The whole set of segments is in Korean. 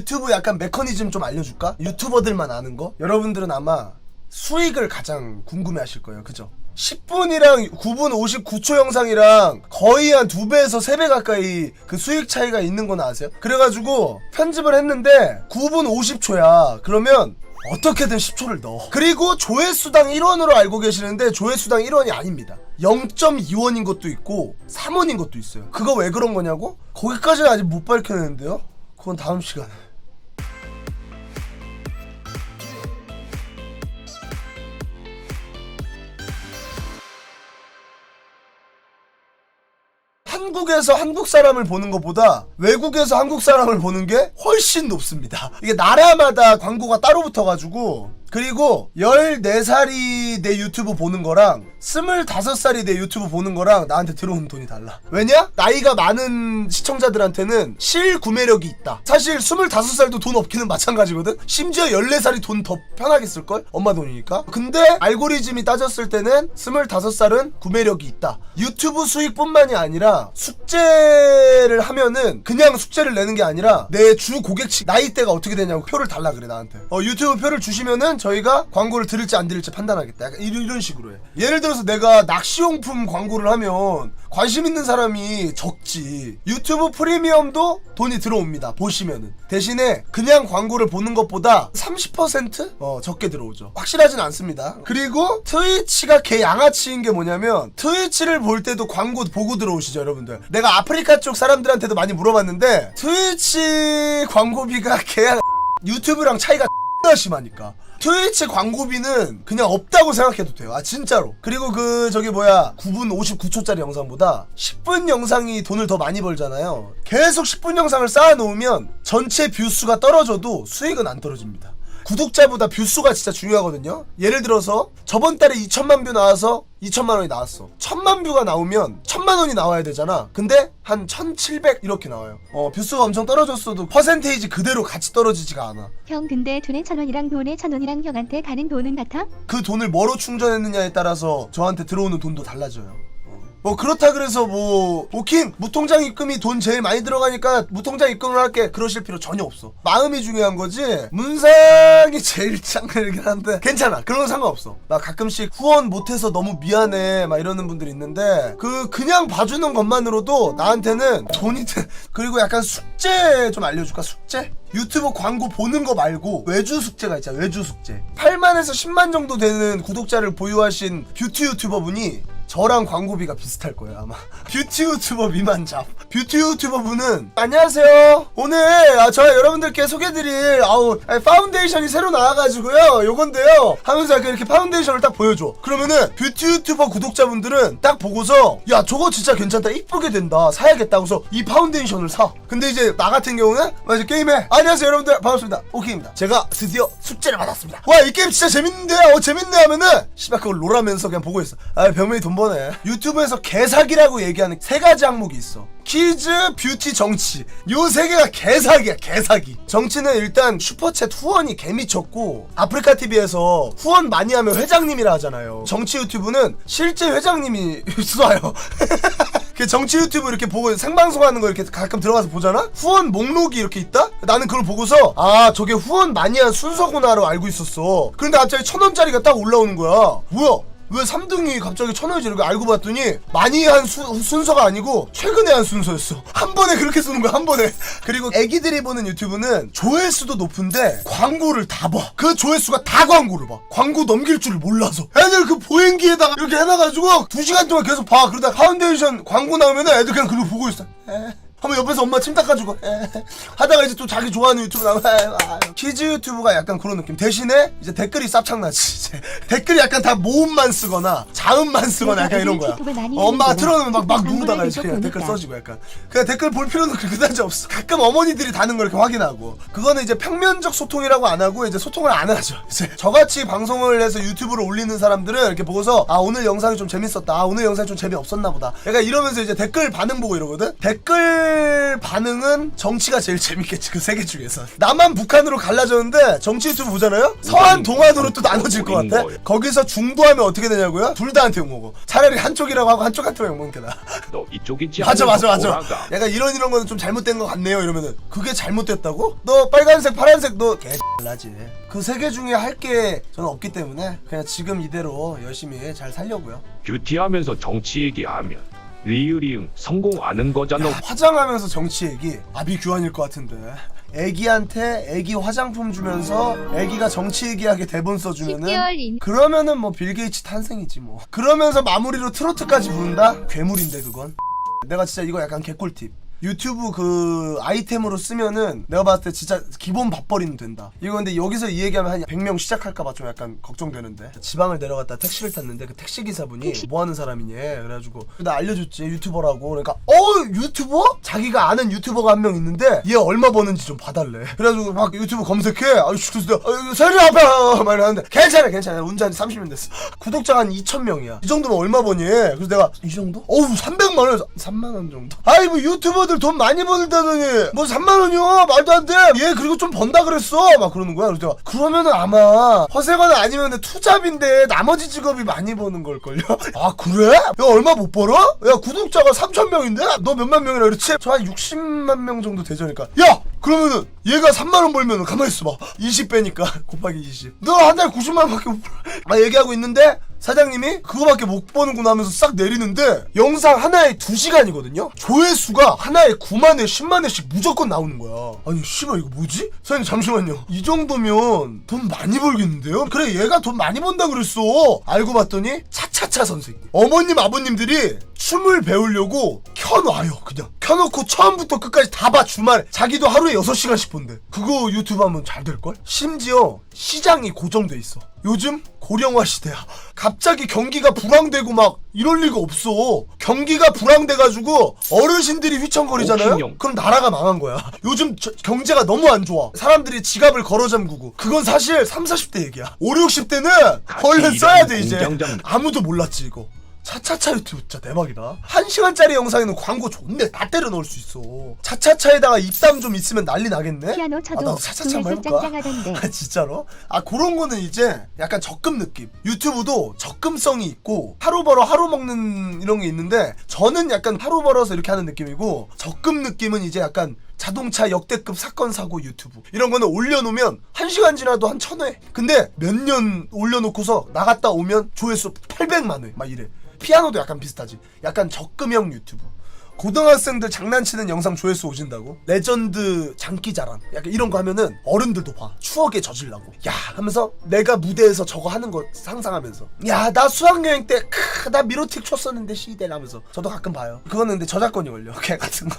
유튜브 약간 메커니즘 좀 알려줄까? 유튜버들만 아는 거? 여러분들은 아마 수익을 가장 궁금해 하실 거예요. 그죠? 10분이랑 9분 59초 영상이랑 거의 한 2배에서 3배 가까이 그 수익 차이가 있는 건 아세요? 그래가지고 편집을 했는데 9분 50초야. 그러면 어떻게든 10초를 넣어. 그리고 조회수당 1원으로 알고 계시는데 조회수당 1원이 아닙니다. 0.2원인 것도 있고 3원인 것도 있어요. 그거 왜 그런 거냐고? 거기까지는 아직 못 밝혀냈는데요? 그건 다음 시간에. 한국에서 한국 사람을 보는 것보다 외국에서 한국 사람을 보는 게 훨씬 높습니다. 이게 나라마다 광고가 따로 붙어가지고 그리고 14살이 내 유튜브 보는 거랑 25살이 내 유튜브 보는 거랑 나한테 들어오는 돈이 달라. 왜냐? 나이가 많은 시청자들한테는 실 구매력이 있다. 사실 25살도 돈 없기는 마찬가지거든? 심지어 14살이 돈 더 편하게 쓸걸? 엄마 돈이니까. 근데 알고리즘이 따졌을 때는 25살은 구매력이 있다. 유튜브 수익뿐만이 아니라 숙제를 하면은 그냥 숙제를 내는 게 아니라 내 주 고객층 나이대가 어떻게 되냐고 표를 달라 그래 나한테. 어, 유튜브 표를 주시면은 저희가 광고를 들을지 안 들을지 판단하겠다. 약간 이런, 이런 식으로 해. 예를 들어서 내가 낚시용품 광고를 하면 관심 있는 사람이 적지. 유튜브 프리미엄도 돈이 들어옵니다. 보시면은. 대신에 그냥 광고를 보는 것보다 30% 어, 적게 들어오죠. 확실하진 않습니다. 그리고 트위치가 개 양아치인 게 뭐냐면 트위치를 볼 때도 광고 보고 들어오시죠, 여러분들. 내가 아프리카 쪽 사람들한테도 많이 물어봤는데 트위치 광고비가 개양 유튜브랑 차이가 심하니까. 트위치 광고비는 그냥 없다고 생각해도 돼요. 아 진짜로. 그리고 그 저기 뭐야 9분 59초짜리 영상보다 10분 영상이 돈을 더 많이 벌잖아요. 계속 10분 영상을 쌓아놓으면 전체 뷰수가 떨어져도 수익은 안 떨어집니다. 구독자보다 뷰수가 진짜 중요하거든요. 예를 들어서 저번 달에 2천만 뷰 나와서 2천만 원이 나왔어. 1000만 뷰가 나오면 1000만 원이 나와야 되잖아. 근데 한 1700 이렇게 나와요. 어, 뷰수가 엄청 떨어졌어도 퍼센테이지 그대로 같이 떨어지지가 않아. 형 근데 돈에 천 원이랑 돈에 천 원이랑 형한테 가는 돈은 같아? 그 돈을 뭐로 충전했느냐에 따라서 저한테 들어오는 돈도 달라져요. 어. 뭐 그렇다 그래서 뭐 오킹 무통장 입금이 돈 제일 많이 들어가니까 무통장 입금을 할게. 그러실 필요 전혀 없어. 마음이 중요한 거지? 문상이 제일 짱이긴 한데 괜찮아. 그런 건 상관없어. 나 가끔씩 후원 못해서 너무 미안해. 막 이러는 분들이 있는데 그 그냥 봐주는 것만으로도 나한테는 돈이 돼. 그리고 약간 숙제 좀 알려줄까? 숙제? 유튜브 광고 보는 거 말고 외주 숙제가 있잖아. 외주 숙제. 8만에서 10만 정도 되는 구독자를 보유하신 뷰티 유튜버 분이 저랑 광고비가 비슷할 거예요 아마. 뷰티 유튜버 미만잡. 뷰티 유튜버 분은 안녕하세요. 오늘 아, 저 여러분들께 소개드릴 아우 아니, 파운데이션이 새로 나와가지고요. 요건데요. 하면서 이렇게 파운데이션을 딱 보여줘. 그러면은 뷰티 유튜버 구독자분들은 딱 보고서 야 저거 진짜 괜찮다. 이쁘게 된다. 사야겠다 하고서 이 파운데이션을 사. 근데 이제 나 같은 경우는 막 이제 게임에 안녕하세요 여러분들. 반갑습니다. 오케이입니다. 제가 드디어 숙제를 받았습니다. 와 이 게임 진짜 재밌는데 어 재밌네 하면은 씨발 그걸 롤하면서 그냥 보고 있어. 아 병명이 돈 버네 유튜브에서 개사기라고 얘기하는 세 가지 항목이 있어. 퀴즈, 뷰티, 정치. 요 세 개가 개사기야 개사기. 정치는 일단 슈퍼챗 후원이 개미쳤고 아프리카 TV에서 후원 많이 하면 회장님이라 하잖아요. 정치 유튜브는 실제 회장님이 쏴요. 그 정치 유튜브 이렇게 보고 생방송 하는 거 이렇게 가끔 들어가서 보잖아? 후원 목록이 이렇게 있다? 나는 그걸 보고서 아 저게 후원 많이 한 순서구나로 알고 있었어. 그런데 갑자기 천 원짜리가 딱 올라오는 거야. 뭐야 왜 3등이 갑자기 천 원이지 이렇게 알고 봤더니 많이 한 수- 순서가 아니고 최근에 한 순서였어. 한 번에 그렇게 쓰는 거야 한 번에. 그리고 애기들이 보는 유튜브는 조회수도 높은데 광고를 다 봐 그 조회수가 다 광고를 봐. 광고 넘길 줄을 몰라서. 애들 그 보행기에다가 이렇게 해놔가지고 2시간 동안 계속 봐. 그러다 파운데이션 광고 나오면은 애들 그냥 그거 보고 있어. 에. 하면 옆에서 엄마 침 닦아주고. 에. 하다가 이제 또 자기 좋아하는 유튜브 나오면 아유, 아유. 키즈 유튜브가 약간 그런 느낌. 대신에 이제 댓글이 쌉창나지 이제. 댓글이 약간 다 모음만 쓰거나 자음만 쓰거나 약간 이런 거야. 어, 엄마가 틀어놓으면 막, 막 누르다가 이제 그냥 댓글 보니까. 써지고 약간. 그냥 댓글 볼 필요는 그다지 없어. 가끔 어머니들이 다는 걸 이렇게 확인하고. 그거는 이제 평면적 소통이라고 안 하고 이제 소통을 안 하죠. 이제 저같이 방송을 해서 유튜브로 올리는 사람들은 이렇게 보고서 아 오늘 영상이 좀 재밌었다. 아 오늘 영상이 좀 재미없었나 보다. 약간 이러면서 이제 댓글 반응 보고 이러거든? 댓글 사람들 반응은 정치가 제일 재밌겠지 그 세 개 중에서. 남한 북한으로 갈라졌는데 정치 유튜브 보잖아요? 서한 동안으로 또 나눠질 것 같아. 거기서 중도하면 어떻게 되냐고요? 둘 다한테 욕먹어. 차라리 한쪽이라고 하고 한쪽한테만 욕먹는 게 나아 너 이쪽이지 맞아 맞아 맞아. 약간 이런 이런 거는 좀 잘못된 것 같네요 이러면은. 그게 잘못됐다고? 너 빨간색 파란색 너 개라지. 그 세 개 중에 할 게 저는 없기 때문에 그냥 지금 이대로 열심히 잘 살려고요. 뷰티하면서 정치 얘기하면 리을이응 성공 아는 거잖아. 화장하면서 정치 얘기 아비규환일 것 같은데. 애기한테 애기 화장품 주면서 애기가 정치 얘기하게 대본 써주면은 10개월 인 그러면은 뭐 빌 게이츠 탄생이지 뭐. 그러면서 마무리로 트로트까지 부른다? 괴물인데 그건? 내가 진짜 이거 약간 개꿀팁 유튜브 그 아이템으로 쓰면은 내가 봤을 때 진짜 기본 밥벌이는 된다. 이거 근데 여기서 이 얘기하면 한 100명 시작할까봐 좀 약간 걱정되는데. 지방을 내려갔다 택시를 탔는데 그 택시 기사분이 뭐 하는 사람이니? 그래가지고 나 알려줬지 유튜버라고. 그러니까 어 유튜버? 자기가 아는 유튜버가 한 명 있는데 얘 얼마 버는지 좀 봐달래. 그래가지고 막 유튜브 검색해. 아이씨 그래서 내가 세리 아파! 막 이러는데 괜찮아 괜찮아. 운전 30년 됐어. 구독자가 한 2,000명이야. 이 정도면 얼마 버니? 그래서 내가 이 정도? 어우 300만 원 3만 원 정도? 아이 뭐 유튜버 들 돈 많이 벌다더니 뭐 3만 원이요? 말도 안 돼 얘 그리고 좀 번다 그랬어. 막 그러는 거야. 그래서 그러면은 아마 허세거나 아니면 투잡인데 나머지 직업이 많이 버는 걸걸요? 아 그래? 야 얼마 못 벌어? 야 구독자가 3천 명인데? 너 몇만 명이라 그렇지? 저 한 60만 명 정도 되저니까? 야 그러면은 얘가 3만 원 벌면은 가만히 있어봐. 20배니까 곱하기 20 너 한 달에 90만 원밖에 못 벌어. 막 얘기하고 있는데 사장님이 그거밖에 못 버는구나 하면서 싹 내리는데 영상 하나에 2시간이거든요? 조회수가 하나에 9만회 10만회씩 무조건 나오는 거야. 아니 씨발 이거 뭐지? 사장님 잠시만요. 이 정도면 돈 많이 벌겠는데요? 그래 얘가 돈 많이 번다 그랬어. 알고 봤더니 차차차 선생님. 어머님 아버님들이 춤을 배우려고 켜놔요 그냥 켜놓고 처음부터 끝까지 다 봐 주말에 자기도 하루에 6시간씩 본대. 그거 유튜브 하면 잘 될걸? 심지어 시장이 고정돼 있어. 요즘 고령화 시대야. 갑자기 경기가 불황되고 막 이럴 리가 없어. 경기가 불황돼가지고 어르신들이 휘청거리잖아요? 오킹형. 그럼 나라가 망한 거야. 요즘 저- 경제가 너무 안 좋아. 사람들이 지갑을 걸어 잠그고. 그건 사실 3, 40대 얘기야. 5, 60대는 같이 얼른 써야 돼 이제. 아무도 몰랐지 이거 차차차 유튜브 진짜 대박이다. 한 시간짜리 영상에는 광고 좋네. 다 때려 넣을 수 있어. 차차차에다가 입담 좀 있으면 난리 나겠네? 피아노 아, 쳐도 나도 차차차 한번 해볼까? 짱짱하던데. 아 진짜로? 아 그런 거는 이제 약간 적금 느낌. 유튜브도 적금성이 있고 하루 벌어 하루 먹는 이런 게 있는데 저는 약간 하루 벌어서 이렇게 하는 느낌이고 적금 느낌은 이제 약간 자동차 역대급 사건 사고 유튜브. 이런 거는 올려놓으면 한 시간 지나도 한 천 회. 근데 몇 년 올려놓고서 나갔다 오면 조회수 800만 회. 막 이래 피아노도 약간 비슷하지. 약간 적금형 유튜브 고등학생들 장난치는 영상 조회수 오진다고? 레전드 장기자랑. 약간 이런 거 하면은 어른들도 봐. 추억에 젖으려고. 야 하면서 내가 무대에서 저거 하는 거 상상하면서. 야 나 수학여행 때나 미로틱 쳤었는데 시대를 하면서. 저도 가끔 봐요. 그거는 근데 저작권이 걸려 걔 같은 거.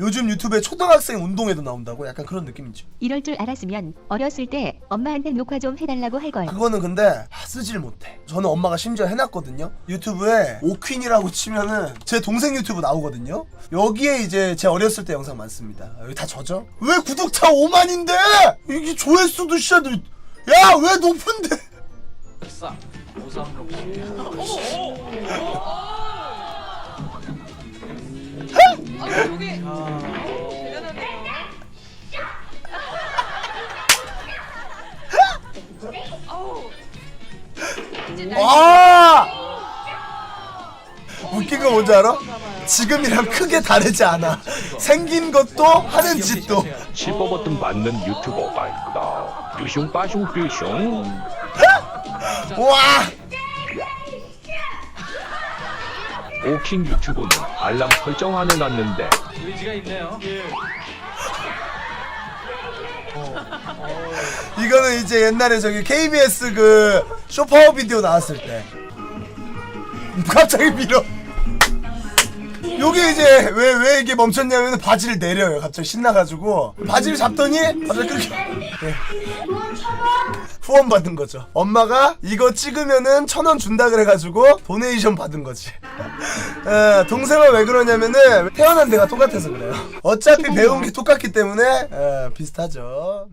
요즘 유튜브에 초등학생 운동회도 나온다고? 약간 그런 느낌이지. 이럴 줄 알았으면 어렸을 때 엄마한테 녹화 좀 해달라고 할걸. 그거는 근데 아, 쓰질 못해. 저는 엄마가 심지어 해놨거든요. 유튜브에 오퀸이라고 치면은 제 동생 유튜브 나오거든요. 여기에 이제 제 어렸을 때 영상 많습니다. 여기 다 저죠? 왜 구독자 5만인데? 이게 조회수도 진짜 야왜 높은데? 싸 오삼록 씨. 와! 웃긴 거 뭔지 알아? 지금이랑 크게 다르지 않아. 생긴 것도 하는 짓도. 버튼 받는 유튜버가 있다 뷰숑 빠숑 뷰숑 와! 오킹 유튜브는 알람 설정 안 해놨는데 의지가 있네요. 이거는 이제 옛날에 저기 KBS 그 쇼파워 비디오 나왔을 때 갑자기 밀어 요게 이제 왜 왜 이게 멈췄냐면 바지를 내려요. 갑자기 신나가지고 바지를 잡더니 바지를 끊겨. 네. 후원 받은 거죠. 엄마가 이거 찍으면은 천 원 준다 그래가지고 도네이션 받은 거지. 에, 예, 동생은 왜 그러냐면은 태어난 데가 똑같아서 그래요. 어차피 배운 게 똑같기 때문에 에, 비슷하죠.